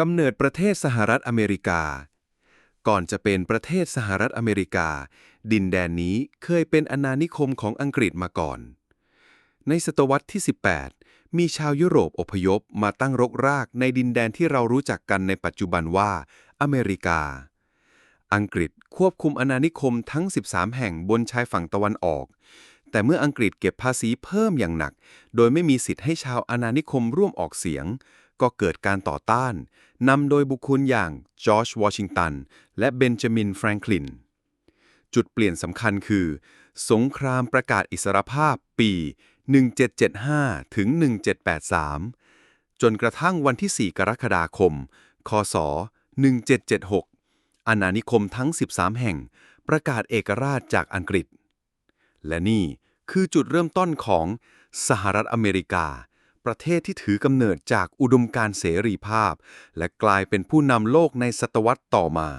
กำเนิดประเทศสหรัฐอเมริกา ก่อนจะเป็นประเทศสหรัฐอเมริกา ดินแดนนี้เคยเป็นอาณานิคมของอังกฤษมาก่อน ในศตวรรษที่ 18 มีชาวยุโรปอพยพมาตั้งรกรากในดินแดนที่เรารู้จักกันในปัจจุบันว่า อเมริกา อังกฤษควบคุมอาณานิคมทั้ง 13 แห่งบนชายฝั่งตะวันออก แต่เมื่ออังกฤษเก็บภาษีเพิ่มอย่างหนัก โดยไม่มีสิทธิ์ให้ชาวอาณานิคมร่วมออกเสียง ก็เกิดการต่อต้านนำโดยบุคคลอย่างจอร์จวอชิงตัน และเบนจามินแฟรงคลิน จุดเปลี่ยนสำคัญคือ สงครามประกาศอิสรภาพปี 1775 ถึง 1783 จนกระทั่งวันที่ 4 กรกฎาคม คศ 1776อาณานิคมทั้ง 13 แห่ง ประกาศเอกราชจากอังกฤษ และนี่คือจุดเริ่มต้นของสหรัฐอเมริกา ประเทศที่ถือกำเนิดจากอุดมการณ์เสรีภาพ และกลายเป็นผู้นำโลกในศตวรรษต่อมา